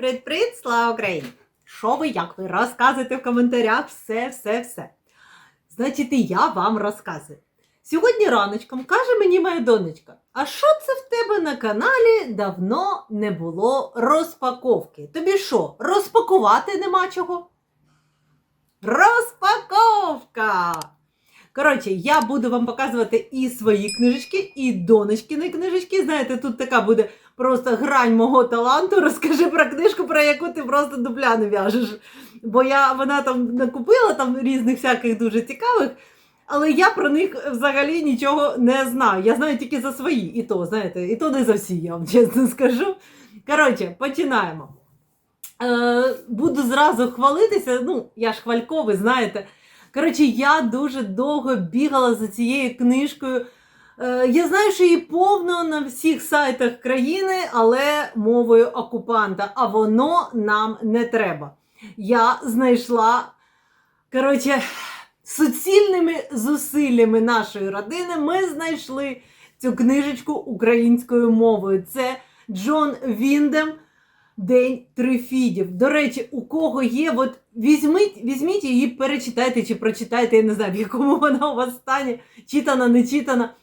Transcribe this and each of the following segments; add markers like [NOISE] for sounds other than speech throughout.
Привіт-привіт, слава Україні! Що ви, як ви? Розказуйте в коментарях все, все, все. Значить, і я вам розказую. Сьогодні раночком каже мені моя донечка, а що це в тебе на каналі давно не було розпаковки? Тобі що, розпакувати нема чого? Розпаковка! Коротше, я буду вам показувати і свої книжечки, і донечкини книжечки. Знаєте, тут така буде просто грань мого таланту. Розкажи про книжку, про яку ти просто дубля не в'яжеш. Бо я вона там накупила там різних всяких дуже цікавих, але я про них взагалі нічого не знаю. Я знаю тільки за свої, і то, знаєте, і то не за всі, я вам чесно скажу. Коротше, починаємо. Е, буду зразу хвалитися. Ну, я ж хвальковий, знаєте. Коротше, я дуже довго бігала за цією книжкою. Е, Я знаю, що її повно на всіх сайтах країни, але мовою окупанта, а воно нам не треба. Я знайшла, коротше, суцільними зусиллями нашої родини ми знайшли цю книжечку українською мовою. Це Джон Віндем. День трифідів. До речі, у кого є, от візьміть, візьміть її, перечитайте чи прочитайте, я не знаю, в якому вона у вас стані, читана, не читана.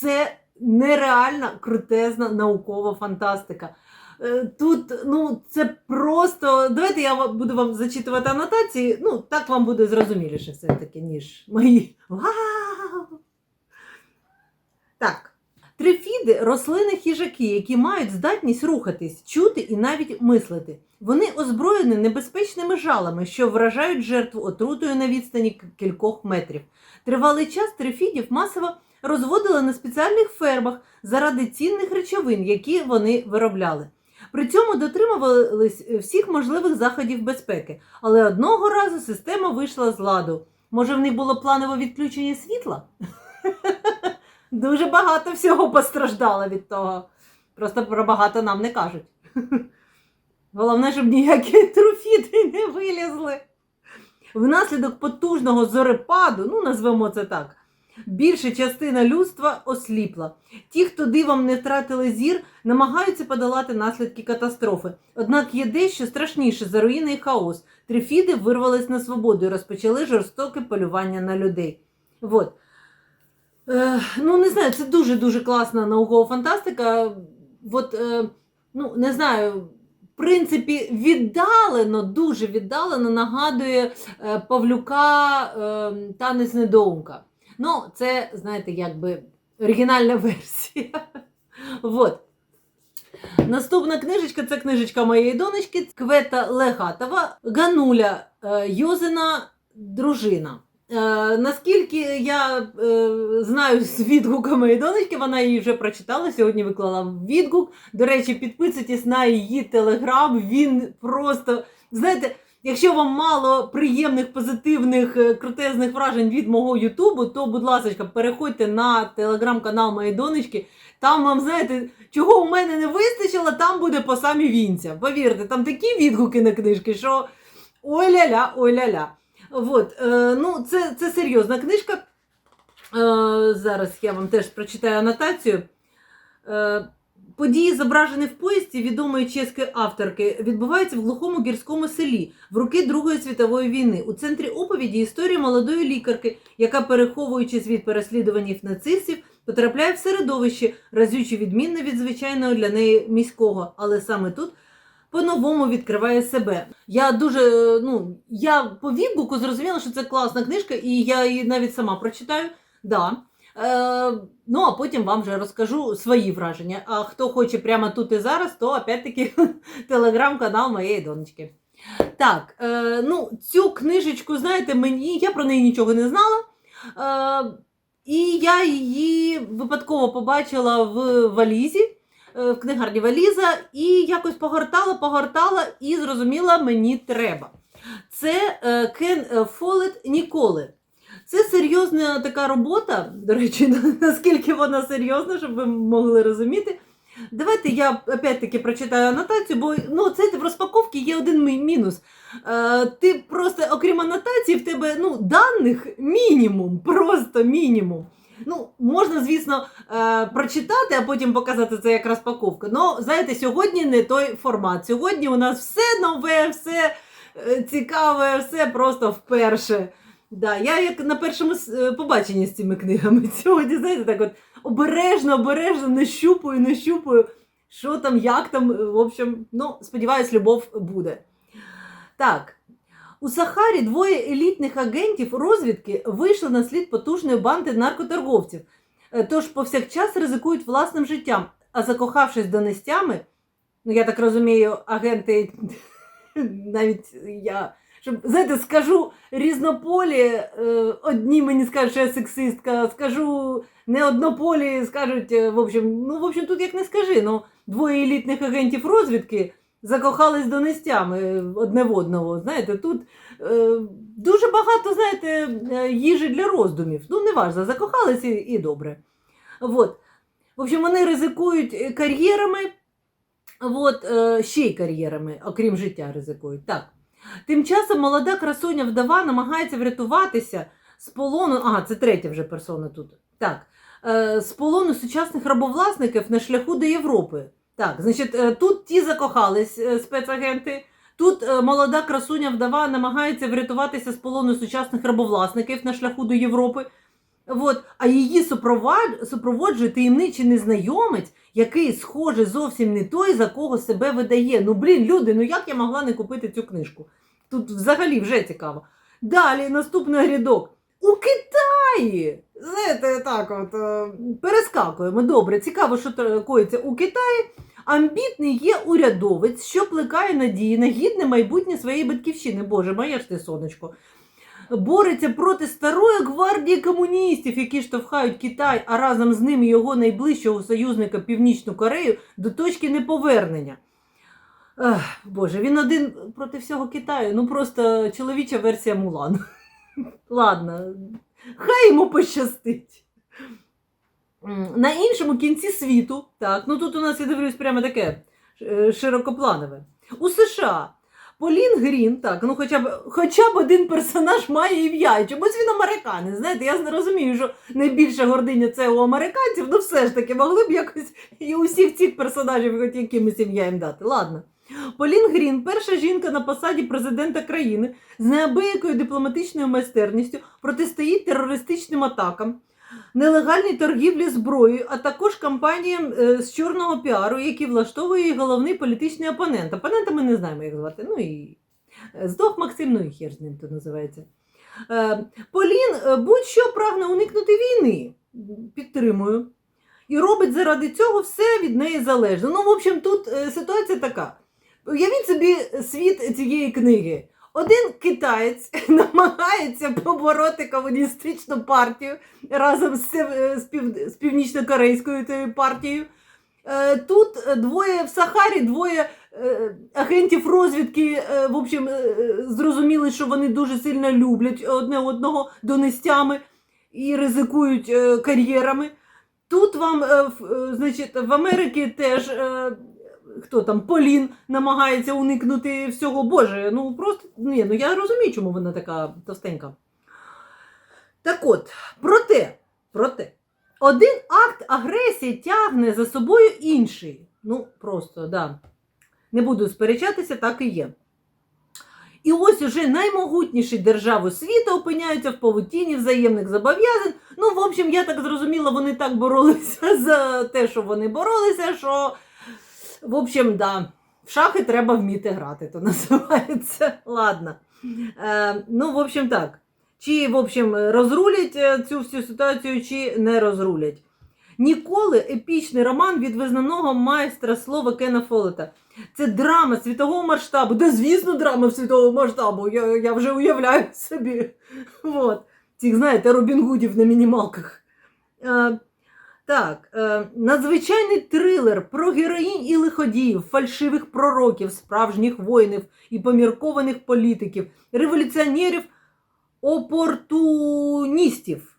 Це нереальна крутезна наукова фантастика. Е, Тут, ну, це просто. Давайте я буду вам зачитувати анотації. Ну, так вам буде зрозуміліше все-таки, ніж мої. Так. Трифіди рослини хижаки, які мають здатність рухатись, чути і навіть мислити. Вони озброєні небезпечними жалами, що вражають жертву отрутою на відстані кількох метрів. Тривалий час трифідів масово розводили на спеціальних фермах заради цінних речовин, які вони виробляли. При цьому дотримувались всіх можливих заходів безпеки, але одного разу система вийшла з ладу. Може, в них було планове відключення світла? [LAUGHS] Дуже багато всього постраждало від того. Просто про багато нам не кажуть. [LAUGHS] Головне, щоб ніякі [LAUGHS] трофіти не вилізли. Внаслідок потужного зорепаду, ну назвемо це так, більша частина людства осліпла. Ті, хто дивом не втратили зір, намагаються подолати наслідки катастрофи. Однак є дещо страшніше за руїни і хаос. Трифіди вирвались на свободу і розпочали жорстоке полювання на людей. Вот. Е, ну, не знаю, це дуже-дуже класна наукова фантастика. От, е, ну, не знаю, в принципі, віддалено, дуже віддалено нагадує е, Павлюка е, танець недоумка. Ну, це, знаєте, якби оригінальна [LAUGHS] версія. Вот. Наступна книжечка це книжечка моєї донечки Квета Легатова, Гануля е, Йозина дружина. Е, наскільки я е, знаю з відгука моєї донечки, вона її вже прочитала. Сьогодні виклала відгук. До речі, підписуйтесь на її телеграм. Він просто, знаєте, якщо вам мало приємних, позитивних, е, крутезних вражень від мого Ютубу, то, будь ласка, переходьте на телеграм-канал моєї донечки. Там вам, знаєте, чого у мене не вистачило, там буде по самі вінця. Повірте, там такі відгуки на книжки, що ой-ля-ля, ой-ля-ля. Вот, е, ну, це, це серйозна книжка. Е, зараз я вам теж прочитаю анотацію. Е, події, зображені в поїзді відомої чеської авторки, відбуваються в глухому гірському селі в роки Другої світової війни. У центрі оповіді історія молодої лікарки, яка, переховуючись від переслідуванів нацистів, потрапляє в середовище, разюче відмінне від звичайного для неї міського, але саме тут по-новому відкриває себе. Я дуже е, ну я по відгуку зрозуміла, що це класна книжка, і я її навіть сама прочитаю. Да. Е, ну а потім вам вже розкажу свої враження. А хто хоче прямо тут і зараз, то опять-таки [LAUGHS] телеграм-канал моєї донечки. Так, е, ну цю книжечку, знаєте, мені я про неї нічого не знала. Е, і я її випадково побачила в валізі в книгарні Валіза і якось погортала, погортала і зрозуміла, мені треба. Це Кен Фолет Ніколи. Це серйозна така робота. До речі, [LAUGHS] наскільки вона серйозна, щоб ви могли розуміти. Давайте я опять-таки прочитаю анотацію, бо ну, це в розпаковці є один мі- мінус. Е, ти просто, окрім анотації, в тебе ну, даних мінімум, просто мінімум. Ну, можна, звісно, е, прочитати, а потім показати це як розпаковка. Ну, знаєте, сьогодні не той формат. Сьогодні у нас все нове, все е, цікаве, все просто вперше. Да, я як на першому е, побаченні з цими книгами [LAUGHS] сьогодні, знаєте, так от обережно, обережно нащупую, нащупую, що там, як там. е, В общем, ну, сподіваюсь, любов буде. Так. У Сахарі двоє елітних агентів розвідки вийшли на слід потужної банди наркоторговців, Е, тож повсякчас ризикують власним життям, а закохавшись до нестями, ну я так розумію, агенти [LAUGHS] навіть я. Щоб, знаєте, скажу різнополі, е, одні мені скажуть, що я сексистка, скажу не однополі, скажуть, е, в общем, ну, в общем, тут як не скажи, ну, двоє елітних агентів розвідки закохались до нестями е, одне в одного. Знаєте, тут е, дуже багато, знаєте, їжі для роздумів. Ну, не важливо, закохались і, і добре. Вот. В общем, вони ризикують кар'єрами, вот, е, ще й кар'єрами, окрім життя, ризикують. Так. Тим часом молода красуня вдова намагається врятуватися з полону. Ага, це третя вже персона тут. Так. Е, з полону сучасних рабовласників на шляху до Європи. Так, значить, е, тут ті закохались е, спецагенти. Тут молода красуня вдова намагається врятуватися з полону сучасних рабовласників на шляху до Європи. От. А її супроводжує таємничий незнайомець, який, схоже, зовсім не той, за кого себе видає. Ну, блін, люди, ну як я могла не купити цю книжку? Тут взагалі вже цікаво. Далі наступний рядок. У Китаї! Знаєте, так от е, перескакуємо. Добре, цікаво, що коїться у Китаї. Амбітний є урядовець, що плекає надії на гідне майбутнє своєї батьківщини. Боже, моє ж ти сонечко. Бореться проти старої гвардії комуністів, які штовхають Китай, а разом з ним його найближчого союзника Північну Корею до точки неповернення. Ех, Боже, він один проти всього Китаю. Ну просто чоловіча версія Мулан. [LAUGHS] Ладно, хай йому пощастить. На іншому кінці світу, так, ну тут у нас я дивлюсь прямо таке е, широкопланове. У США Полін Грін, так, ну хоча б хоча б один персонаж має ім'я. І Чомусь він американець. Знаєте, я не розумію, що найбільша гординя це у американців, ну все ж таки могли б якось і усіх цих персонажів хоч якимось ім'я їм дати. Ладно. Полін Грін, перша жінка на посаді президента країни з неабиякою дипломатичною майстерністю протистоїть терористичним атакам, нелегальній торгівлі зброєю, а також кампаніям е, з чорного піару, які влаштовує головний політичний опонент. Опонента ми не знаємо, як звати. Ну і е, здох Максим, ну і хер з ним то називається. Е, Полін будь-що прагне уникнути війни. Підтримую. І робить заради цього все від неї залежно. Ну, в общем, тут ситуація така. Уявіть собі світ цієї книги. Один китаєць [LAUGHS] намагається побороти комуністичну партію разом з, з північно-корейською тією партією. Е, Тут е, двоє в Сахарі, двоє е, агентів розвідки, е, в общем, е, зрозуміли, що вони дуже сильно люблять одне одного донестями і ризикують е, кар'єрами. Тут вам, е, е, значить, в Америці теж е, хто там Полін намагається уникнути всього. Боже, ну просто ні, ну я розумію, чому вона така товстенька. Так от, проте, проте, один акт агресії тягне за собою інший. Ну, просто, да. Не буду сперечатися, так і є. І ось уже наймогутніші держави світу опиняються в павутіні взаємних зобов'язань. Ну, в общем, я так зрозуміла, вони так боролися [LAUGHS] за те, що вони боролися, що, в общем, да, в шахи треба вміти грати, то [LAUGHS] називається. Ладно. Е, ну, в общем, так. Чи, в общем, розрулять е, цю всю ситуацію, чи не розрулять. Ніколи епічний роман від визнаного майстра слова Кена Фолета. Це драма світового масштабу. Да, звісно, драма світового масштабу. Я, я вже уявляю собі. [LAUGHS] Вот. Цих, знаєте, Робін Гудів на мінімалках. Е, так, е, надзвичайний трилер про героїнь і лиходіїв, фальшивих пророків, справжніх воїнів і поміркованих політиків, революціонерів, опортуністів.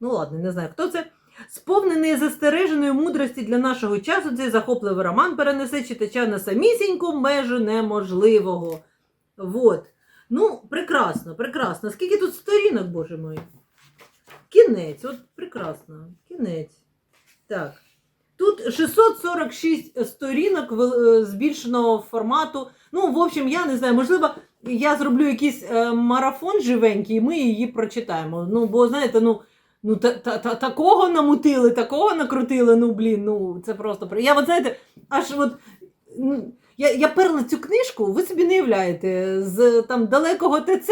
Ну ладно, не знаю, хто це. Сповнений застереженої мудрості для нашого часу, цей захопливий роман перенесе читача на самісіньку межу неможливого. Вот. Ну, прекрасно, прекрасно. Скільки тут сторінок, боже мой? кінець, от прекрасно, кінець. Так. Тут 646 сторінок е, збільшеного формату. Ну, в общем, я не знаю, можливо, я зроблю якийсь е, марафон живенький, і ми її прочитаємо. Ну, бо знаєте, ну. Ну, та, та, та, такого намутили, такого накрутили, ну блін, ну це просто. Я от знаєте, аж от. Ну, я, я перла цю книжку, ви собі не уявляєте, з там далекого ТЦ,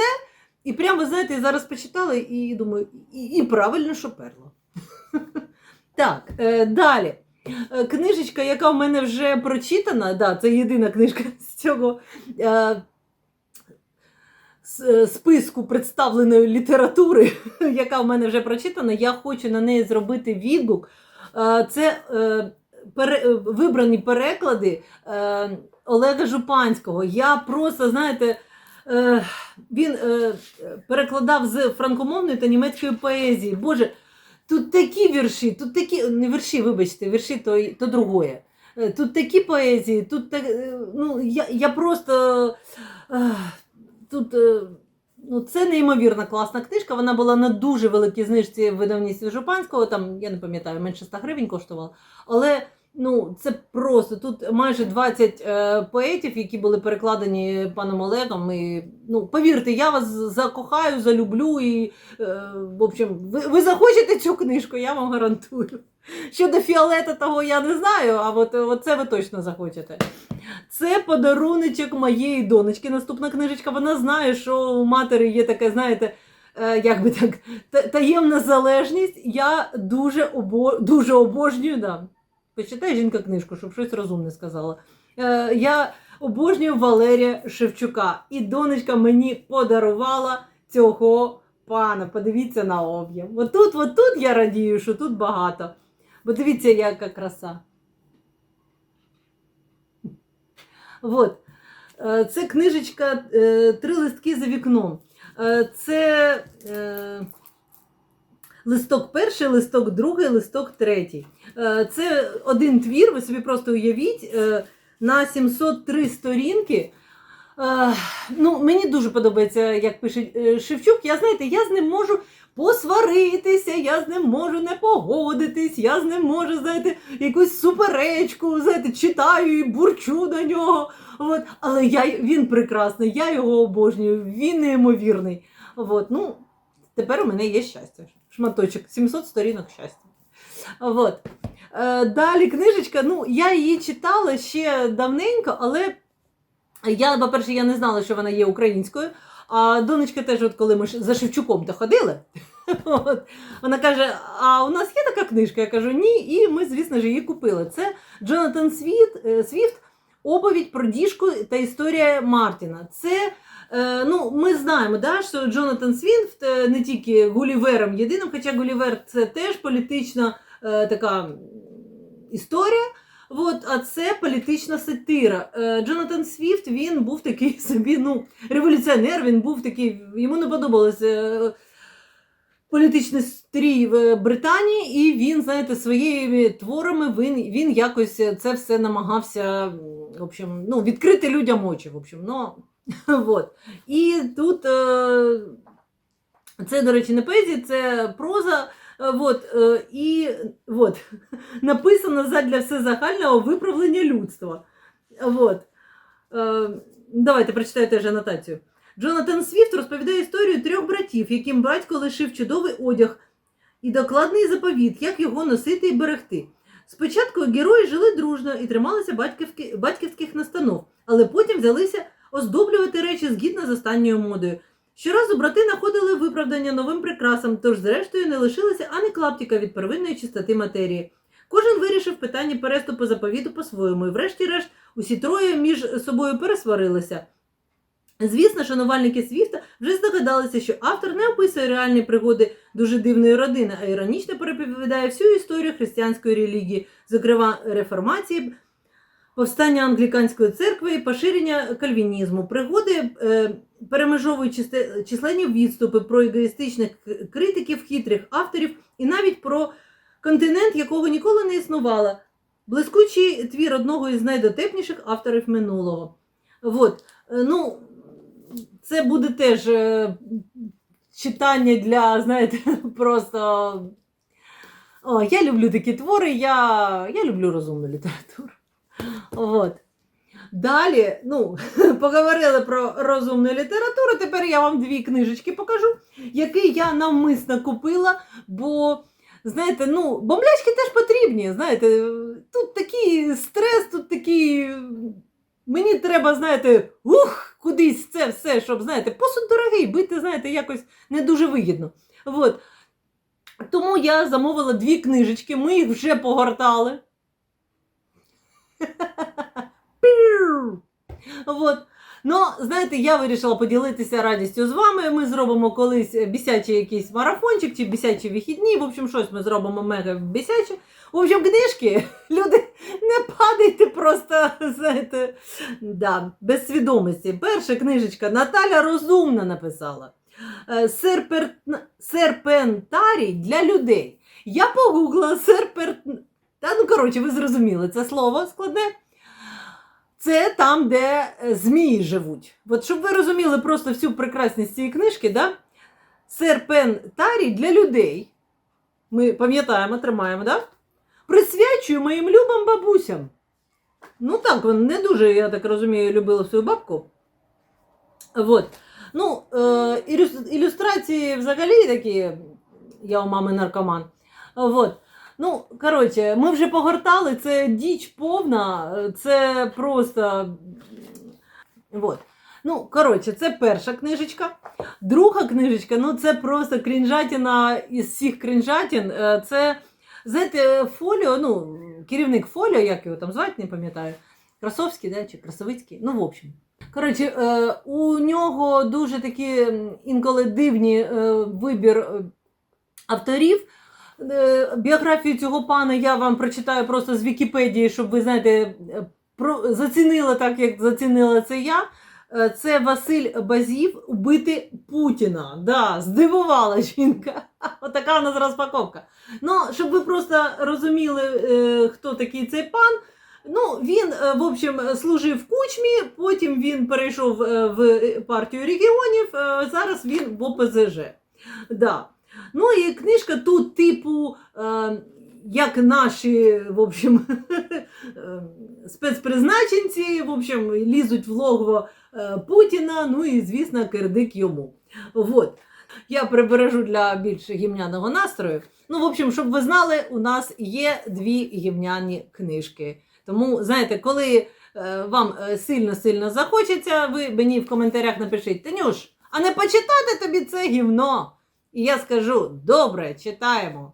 і прямо, знаєте, зараз почитала і думаю, і, і правильно, що перла. [LAUGHS] Так, е, далі. Е, Книжечка, яка в мене вже прочитана, да, це єдина книжка [LAUGHS] з цього е, е, списку представленої літератури, [LAUGHS] яка в мене вже прочитана. Я хочу на неї зробити відгук. Е, Це е, пере, е, вибрані переклади е, Олега Жупанського. Я просто, знаєте, е, він е, перекладав з франкомовної та німецької поезії. Боже, тут такі вірші, тут такі, не вірші, вибачте, вірші то, то другое. Тут такі поезії, тут так, е, ну, я, я просто. е, Тут е, ну, це неймовірно класна книжка. Вона була на дуже великій знижці в видавництві Жупанського, там, я не пам'ятаю, менше 100 гривень коштувала. Але ну, це просто тут майже 20 е, поетів, які були перекладені паном Олегом. І, ну, повірте, я вас закохаю, залюблю. І, е, в общем, ви, ви захочете цю книжку, я вам гарантую. Щодо фіолета, того я не знаю, а от, от це ви точно захочете. Це подаруночок моєї донечки. Наступна книжечка. Вона знає, що у матері є таке, знаєте, е, як би так, таємна залежність. Я дуже, обо, дуже обожнюю. Да. Почитай жінка книжку, щоб щось розумне сказала. Е, я обожнюю Валерія Шевчука. І донечка мені подарувала цього пана. Подивіться на об'єм. Отут, отут я радію, що тут багато. Бо дивіться, яка краса. Вот. Е, Це книжечка е, Три листки за вікном. Е, Це листок перший, листок другий, листок третій. Е, Це один твір, ви собі просто уявіть, е, на 703 сторінки. Е, Ну, мені дуже подобається, як пише Шевчук. Я знаєте, я з ним можу посваритися, я з ним можу не погодитись, я з ним можу, знаєте, якусь суперечку, знаєте, читаю і бурчу на нього. От. Але я, він прекрасний, я його обожнюю, він неймовірний. От. Ну, тепер у мене є щастя. Шматочок, 700 сторінок щастя. От. Е, далі книжечка, ну, я її читала ще давненько, але я, по-перше, я не знала, що вона є українською. А донечка теж, от коли ми за Шевчуком то ходили, [LAUGHS] от, вона каже: А у нас є така книжка? Я кажу, ні, і ми, звісно ж, її купили. Це Джонатан Світ, е, Свіфт, оповідь про діжку та історія Мартіна. Це ну, ми знаємо, да, що Джонатан Свіфт е, не тільки Гулівером єдиним, хоча Гулівер це теж політична е, така історія. От, а це політична сатира. Е, Джонатан Свіфт він був такий [LAUGHS] собі, ну, революціонер, він був такий, йому не подобалося. е, Політичний стрій в Британії, і він, знаєте, своїми творами він, він якось це все намагався в общем, ну, відкрити людям очі. В общем, ну, [LAUGHS] вот. І тут е, це, до речі, не поезія, це проза. Е, Вот, е, і вот, [LAUGHS] написано задля всезагального виправлення людства. Вот. Е, Давайте прочитаю теж анотацію. Джонатан Свіфт розповідає історію трьох братів, яким батько лишив чудовий одяг і докладний заповіт, як його носити і берегти. Спочатку герої жили дружно і трималися батьківських настанов, але потім взялися оздоблювати речі згідно з останньою модою. Щоразу брати знаходили виправдання новим прикрасам, тож зрештою не лишилося ані клаптика від первинної чистоти матерії. Кожен вирішив питання переступу заповіту по-своєму, і врешті-решт усі троє між собою пересварилися. Звісно, шанувальники Свіфта вже здогадалися, що автор не описує реальні пригоди дуже дивної родини, а іронічно переповідає всю історію християнської релігії, зокрема реформації, повстання англіканської церкви і поширення кальвінізму, пригоди е, перемежовують численні відступи про егоїстичних критиків, хитрих авторів і навіть про континент, якого ніколи не існувало. Блискучий твір одного із найдотепніших авторів минулого. От. Е, Ну, це буде теж е, читання для, знаєте, [LAUGHS] просто. О, я люблю такі твори, я, я люблю розумну літературу. От. Далі, ну, [LAUGHS] поговорили про розумну літературу. Тепер я вам дві книжечки покажу, які я навмисно купила, бо, знаєте, ну, бомблячки теж потрібні. Знаєте, тут такий стрес, тут такий. Мені треба, знаєте, ух, кудись це все, щоб, знаєте, посуд дорогий, бити, знаєте, якось не дуже вигідно. От. Тому я замовила дві книжечки, ми їх вже погортали. От. Ну, знаєте, я вирішила поділитися радістю з вами. Ми зробимо колись бісячий якийсь марафончик чи бісячі вихідні. В общем, щось ми зробимо мега бісяче. В общем, книжки, [LAUGHS] люди, не падайте просто, знаєте, да, без свідомості. Перша книжечка Наталя Розумна написала. Е, Серпер... Серпентарій для людей. Я погуглила серпер... Та, ну, коротше, ви зрозуміли, це слово складне. Це там, де е, змії живуть. От щоб ви розуміли просто всю прекрасність цієї книжки, да? серпентарій для людей. Ми пам'ятаємо, тримаємо, да? присвячую моїм любим бабусям. Ну так, вони не дуже, я так розумію, любили свою бабку. Вот. Ну, е, ілюстрації взагалі такі, я у мами наркоман. Вот. Ну, коротше, ми вже погортали, це діч повна, це просто. Вот. Ну, коротше, це перша книжечка. Друга книжечка, ну це просто крінжатіна із всіх крінжатін. Е, Це, знаєте, фоліо, ну, керівник фоліо, як його там звати, не пам'ятаю. Красовський, да, чи Красовицький, ну, в общем. Коротше, е, у нього дуже такі інколи дивні е, вибір авторів. Е, Біографію цього пана я вам прочитаю просто з Вікіпедії, щоб ви знаєте, е, про, зацінили так, як зацінила це я. Е, Це Василь Базів убити Путіна. Да, здивувала жінка. [LAUGHS] Отака у нас розпаковка. Ну, щоб ви просто розуміли, хто такий цей пан. Ну, він, в общем, служив в кучмі, потім він перейшов в партію регіонів, зараз він в ОПЗЖ. Да. Ну і книжка тут, типу, е, як наші, в общем, [LAUGHS] е, спецпризначенці, в общем, лізуть в логово е, Путіна, ну і, звісно, кирдик йому. Вот. Я прибережу для більш гімняного настрою. Ну, в общем, щоб ви знали, у нас є дві гімняні книжки. Тому, знаєте, коли вам сильно-сильно захочеться, ви мені в коментарях напишіть, Танюш, а не почитати тобі це гівно? І я скажу: добре, читаємо.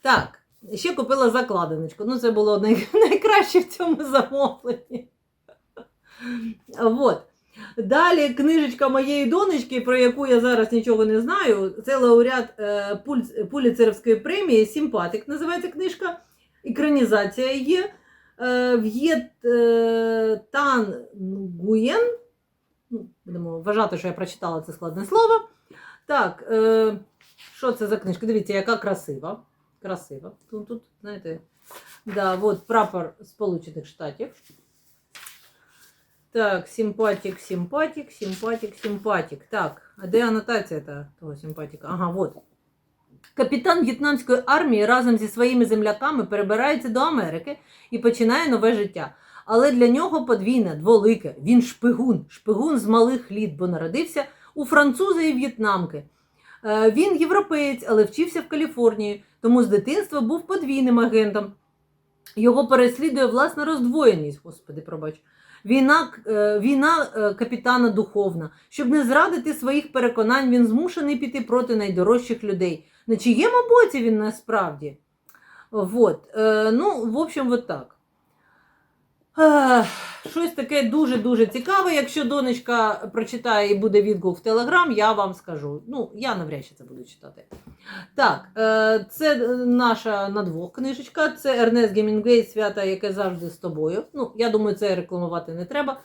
Так, ще купила закладиночку. Ну, це було най... [LAUGHS] найкраще в цьому замовленні. Вот. Далі книжечка моєї донечки, про яку я зараз нічого не знаю. Це лауреат е, Пуліцерівської премії Сімпатик називається книжка. Екранізація є. Е, В'єт е, Тан Гуєн. Ну, будемо вважати, що я прочитала це складне слово. Так, е, що це за книжка? Дивіться, яка красива. Красива. Тут, тут знаєте, да, от прапор Сполучених Штатів. Так, симпатик, симпатик, симпатик, симпатик. Так, а де анотація та того симпатика? Ага, от. Капітан в'єтнамської армії разом зі своїми земляками перебирається до Америки і починає нове життя. Але для нього подвійне, дволике. Він шпигун, шпигун з малих літ, бо народився у француза і в'єтнамки. Е, Він європеєць, але вчився в Каліфорнії, тому з дитинства був подвійним агентом. Його переслідує власна роздвоєність, господи, пробач. Війна, е, війна е, капітана духовна. Щоб не зрадити своїх переконань, він змушений піти проти найдорожчих людей. На чиєму боці він насправді? Вот. Ну, в общем, от так. Щось таке дуже-дуже цікаве. Якщо донечка прочитає і буде відгук в Телеграм, я вам скажу. Ну, я навряд чи це буду читати. Так, е, це наша на двох книжечка. Це Ернест Гемінгвей свята, яке завжди з тобою. Ну, я думаю, це рекламувати не треба.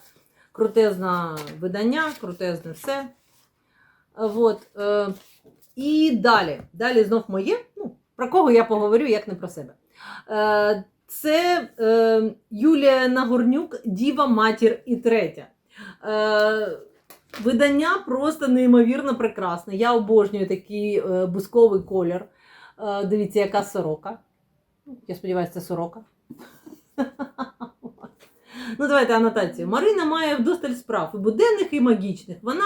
Крутезне видання, крутезне все. Вот. Е, і далі. Далі знов моє. Ну, про кого я поговорю, як не про себе. Е, це е, Юлія Нагорнюк, Діва, матір і третя. Е, Видання просто неймовірно прекрасне. Я обожнюю такий е, бусковий колір. Е, дивіться, яка сорока. Я сподіваюся, це сорока. [LAUGHS] Ну, давайте анотацію. Марина має вдосталь справ і буденних, і магічних. Вона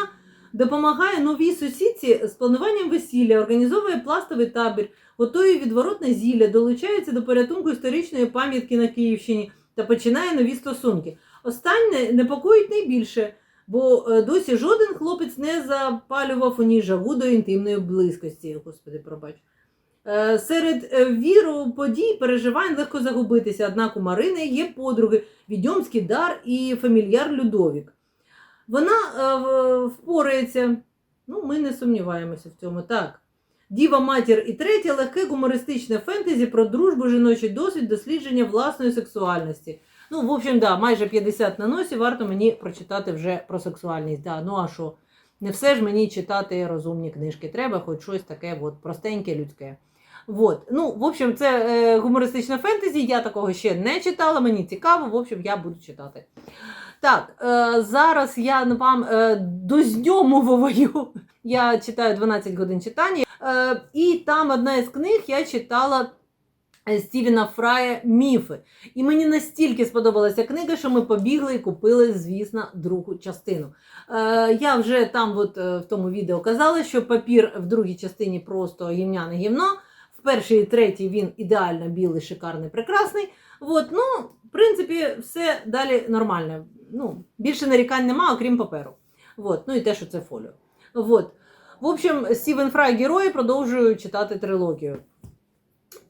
допомагає новій сусідці з плануванням весілля, організовує пластовий табір, готує відворотне зілля, долучається до порятунку історичної пам'ятки на Київщині та починає нові стосунки. Останнє непокоїть найбільше, бо е, досі жоден хлопець не запалював у ній жагу до інтимної близькості. Господи, пробач. Е, Серед е, віру подій переживань легко загубитися, однак у Марини є подруги Відьомський дар і фамільяр Людовік. Вона е, впорається, ну, ми не сумніваємося в цьому. Так. Діва матір і третє легке гумористичне фентезі про дружбу, жіночий досвід, дослідження власної сексуальності. Ну, в общем, да, майже 50 на носі, варто мені прочитати вже про сексуальність. Да. Ну а що? Не все ж мені читати розумні книжки. Треба хоч щось таке от, простеньке, людське. Вот. Ну, в общем, це е, гумористичне фентезі. Я такого ще не читала, мені цікаво, в общем, я буду читати. Так, е, зараз я вам е, дозньомовую. Я читаю 12 годин читання. Е, і там одна із книг я читала е, Стівена Фрая Міфи. І мені настільки сподобалася книга, що ми побігли і купили, звісно, другу частину. Е, я вже там, от, е, в тому відео казала, що папір в другій частині просто гівняне гівно. В першій і третій він ідеально білий, шикарний, прекрасний. От, ну, в принципі, все далі нормально. Ну, більше нарікань нема, окрім паперу. От, ну і те, що це фоліо. От. В общем, Стівен Фрай герої продовжую читати трилогію.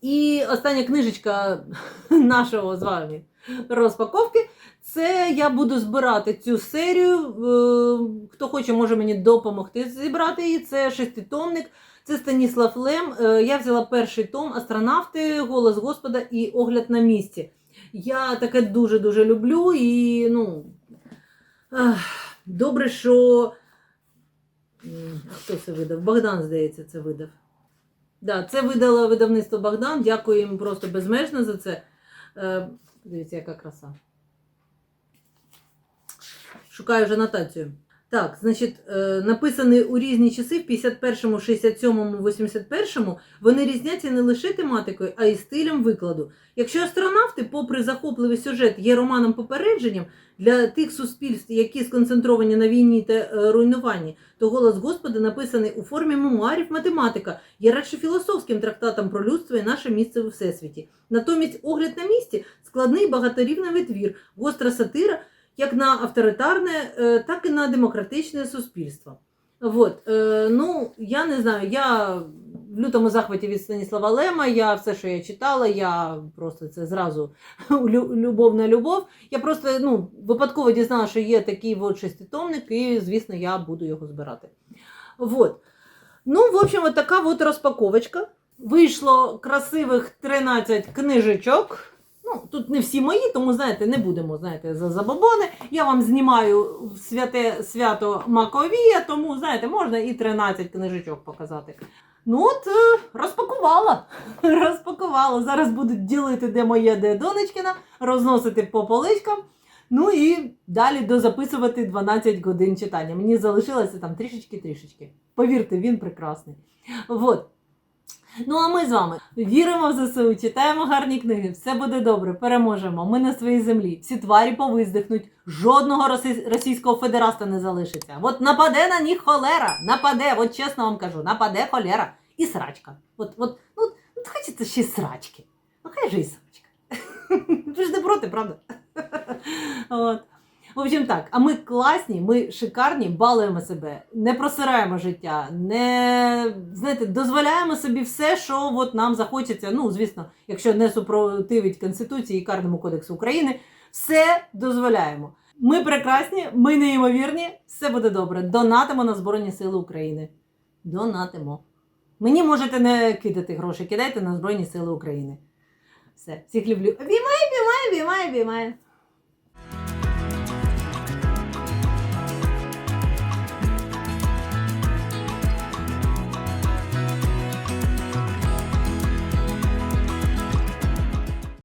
І остання книжечка [LAUGHS] нашого з вами розпаковки. Це я буду збирати цю серію. Е, Хто хоче, може мені допомогти зібрати її. Це шеститомник. Це Станіслав Лем. Е, Я взяла перший том Астронавти, Голос Господа і Огляд на місці. Я таке дуже-дуже люблю і ну. Добре, що. Хто це видав? Богдан, здається, це видав. Да, це видало видавництво Богдан. Дякую їм просто безмежно за це. Е, Дивіться, яка краса. Шукаю вже анотацію. Так, значить, е, написані у різні часи, в 51-му, 67-му, 81-му, вони різняться не лише тематикою, а й стилем викладу. Якщо астронавти, попри захопливий сюжет, є романом попередженням для тих суспільств, які сконцентровані на війні та е, руйнуванні, то голос Господа написаний у формі мемуарів математика, є радше філософським трактатом про людство і наше місце у всесвіті. Натомість огляд на місці складний багаторівневий твір, гостра сатира як на авторитарне, е, так і на демократичне суспільство. Вот. е, Ну, я не знаю, я в лютому захваті від Станіслава Лема, я все, що я читала, я просто це зразу [LAUGHS] любов на любов. Я просто ну, випадково дізналася, що є такий от шеститомник, і, звісно, я буду його збирати. Вот. Ну, в общем, от така от розпаковочка. Вийшло красивих 13 книжечок. Ну, тут не всі мої, тому знаєте, не будемо знаєте, за забобони. Я вам знімаю святе свято Маковія, тому знаєте, можна і 13 книжечок показати. Ну от е, розпакувала. [LAUGHS] розпакувала. Зараз будуть ділити, де моє, де донечкина, розносити по поличкам. Ну і далі дозаписувати 12 годин читання. Мені залишилося там трішечки-трішечки. Повірте, він прекрасний. Вот. Ну, а ми з вами віримо в ЗСУ, читаємо гарні книги, все буде добре, переможемо. Ми на своїй землі. Всі тварі повиздихнуть, жодного російського федераста не залишиться. От нападе на них холера, нападе, от чесно вам кажу, нападе холера і срачка. От, от, ну, от хочеться ще срачки. Ну, хай же і срачка. [LAUGHS] Ви ж не проти, правда? [LAUGHS] От. В общем, так, а ми класні, ми шикарні, балуємо себе, не просираємо життя, не знаєте, дозволяємо собі все, що от нам захочеться. Ну, звісно, якщо не супротивить Конституції і Карному кодексу України, все дозволяємо. Ми прекрасні, ми неймовірні, все буде добре. Донатимо на Збройні Сили України. Донатимо. Мені можете не кидати гроші, кидайте на Збройні Сили України. Все, всіх люблю. Обіймаю, обіймаю, обіймаю, обіймаю.